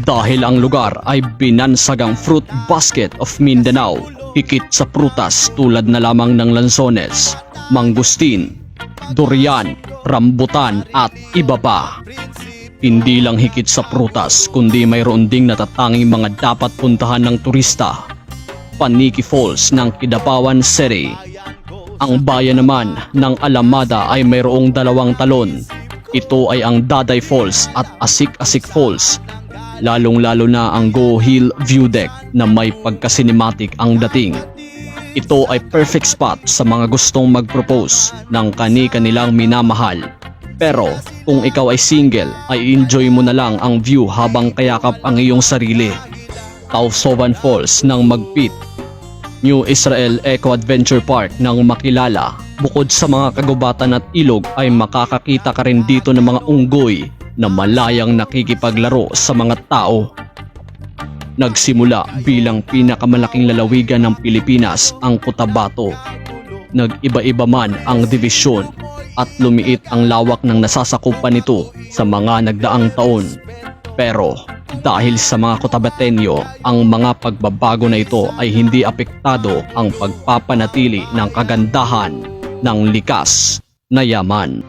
Dahil ang lugar ay binansagang fruit basket of Mindanao, higit sa prutas tulad na lamang ng lansones, mangustin, durian, rambutan at iba pa. Hindi lang higit sa prutas kundi mayroon ding natatanging mga dapat puntahan ng turista. Paniki Falls ng Kidapawan City. Ang bayan naman ng Alamada ay mayroong dalawang talon. Ito ay ang Daday Falls at Asik-Asik Falls. Lalong-lalo na ang Go Hill View Deck na may pagka-cinematic ang dating. Ito ay perfect spot sa mga gustong mag-propose ng kani-kanilang minamahal. Pero kung ikaw ay single, ay enjoy mo na lang ang view habang kayakap ang iyong sarili. Tausoban Falls ng Magpit New Israel Eco Adventure Park ng makilala. Bukod sa mga kagubatan at ilog ay makakakita ka rin dito ng mga unggoy na malayang nakikipaglaro sa mga tao. Nagsimula bilang pinakamalaking lalawigan ng Pilipinas ang Cotabato. Nag-iba-iba man ang divisyon at lumiit ang lawak ng nasasakupan nito sa mga nagdaang taon. Pero dahil sa mga Cotabateño, ang mga pagbabago na ito ay hindi apektado ang pagpapanatili ng kagandahan ng likas na yaman.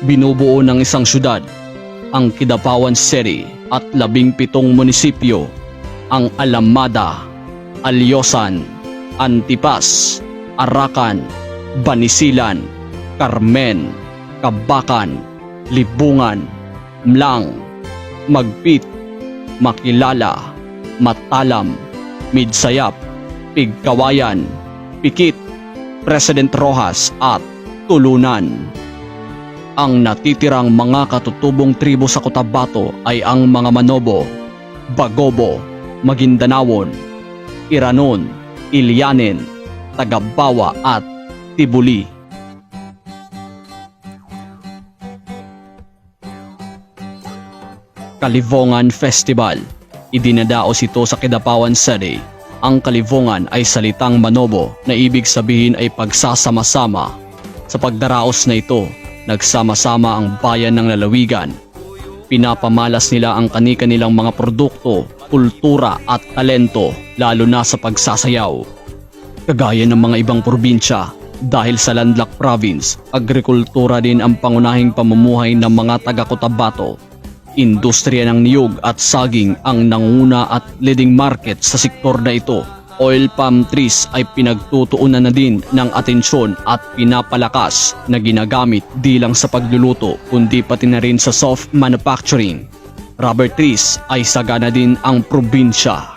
Binubuo ng isang syudad, ang Kidapawan City at labing pitong munisipyo, ang Alamada, Alyosan, Antipas, Arakan, Banisilan, Carmen, Kabakan, Libungan, Mlang, Magpit, Makilala, Matalam, Midsayap, Pigkawayan, Pikit, President Rojas at Tulunan. Ang natitirang mga katutubong tribo sa Cotabato ay ang mga Manobo, Bagobo, Maguindanawon, Iranon, Ilianen, Tagabawa at Tibuli. Kalivongan Festival Idinadaos ito sa Kidapawan City. Ang kalivongan ay salitang manobo na ibig sabihin ay pagsasama-sama. Sa pagdaraos na ito, nagsama-sama ang bayan ng lalawigan. Pinapamalas nila ang kani-kanilang mga produkto, kultura at talento lalo na sa pagsasayaw. Kagaya ng mga ibang probinsya, dahil sa landlocked province, agrikultura din ang pangunahing pamumuhay ng mga taga-Cotabato. Industriya ng niyog at saging ang nanguna at leading market sa sektor na ito. Oil palm trees ay pinagtutuunan na din ng atensyon at pinapalakas na ginagamit di lang sa pagluluto kundi pati na rin sa soft manufacturing. Rubber trees ay sagana din ang probinsya